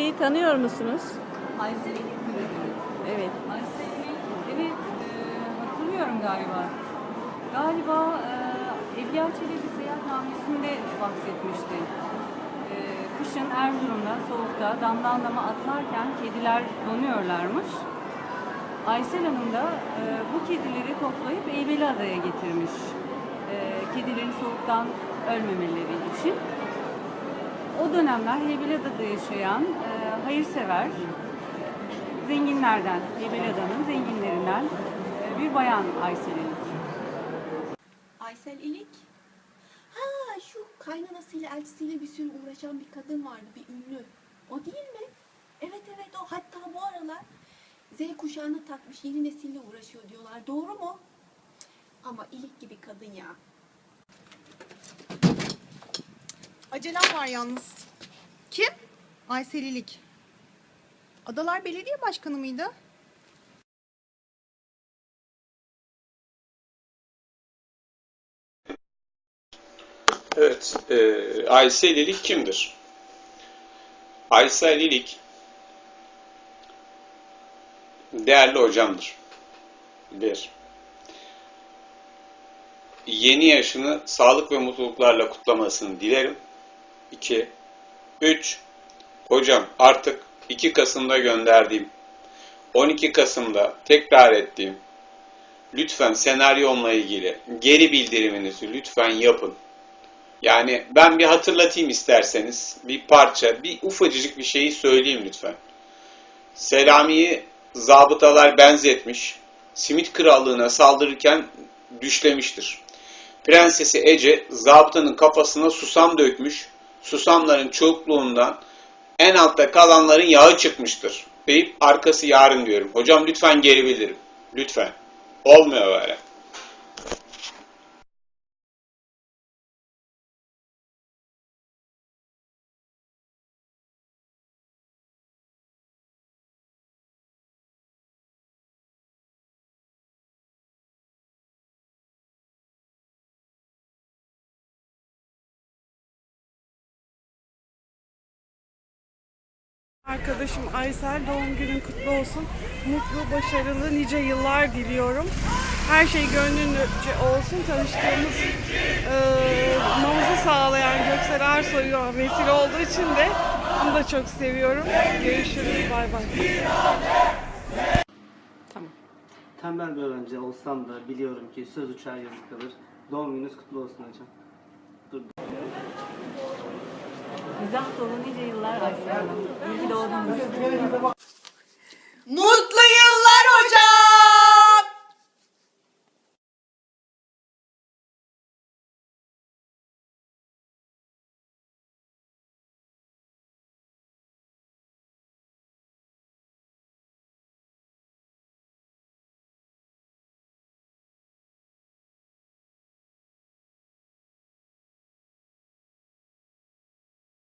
İlik'i tanıyor musunuz? Aysel İlik mi dediniz? Evet. Aysel İlik, evet e, hatırlıyorum galiba. Galiba e, Evliya Çelebi seyahatnamesinde bahsetmişti. E, kışın Erzurum'da soğukta damdan dama atlarken kediler donuyorlarmış. Aysel Hanım da e, bu kedileri toplayıp Eybeliada'ya getirmiş. E, kedilerin soğuktan ölmemeleri için. O dönemler Heybeliada'da yaşayan e, hayırsever, zenginlerden, Heybeliada'nın zenginlerinden e, bir bayan Aysel Elik. Aysel İlik. Ha şu kaynanasıyla elçisiyle bir sürü uğraşan bir kadın vardı bir ünlü. O değil mi? Evet evet o hatta bu aralar Z kuşağına takmış yeni nesille uğraşıyor diyorlar. Doğru mu? Ama ilik gibi kadın ya. Acelem var yalnız. Kim? Aysel İlik. Adalar Belediye Başkanı mıydı? Evet, e, Aysel İlik kimdir? Aysel İlik, değerli hocamdır. Bir, yeni yaşını sağlık ve mutluluklarla kutlamasını dilerim. İki, üç, hocam artık 2 Kasım'da gönderdiğim, 12 Kasım'da tekrar ettiğim, lütfen senaryomla ilgili geri bildiriminizi lütfen yapın. Yani ben bir hatırlatayım isterseniz. Bir parça, bir ufacıcık bir şeyi söyleyeyim lütfen. Selami'yi zabıtalar benzetmiş. Simit krallığına saldırırken düşlemiştir. Prensesi Ece zabıtanın kafasına susam dökmüş. Susamların çokluğundan en altta kalanların yağı çıkmıştır. Deyip arkası yarın diyorum. Hocam lütfen geri bildirim. Lütfen. Olmuyor böyle. Arkadaşım Aysel doğum günün kutlu olsun. Mutlu, başarılı, nice yıllar diliyorum. Her şey gönlünce olsun. Tanıştığımız eee nabzı sağlayan Göksel Ersoy'a vesile olduğu için de onu da çok seviyorum. Görüşürüz. Bay bay. Tembel bir öğrenci olsam da biliyorum ki söz uçar yazı kalır. Doğum gününüz kutlu olsun hocam. Mizah dolu nice yıllar Aysel. İyi ki. Mutlu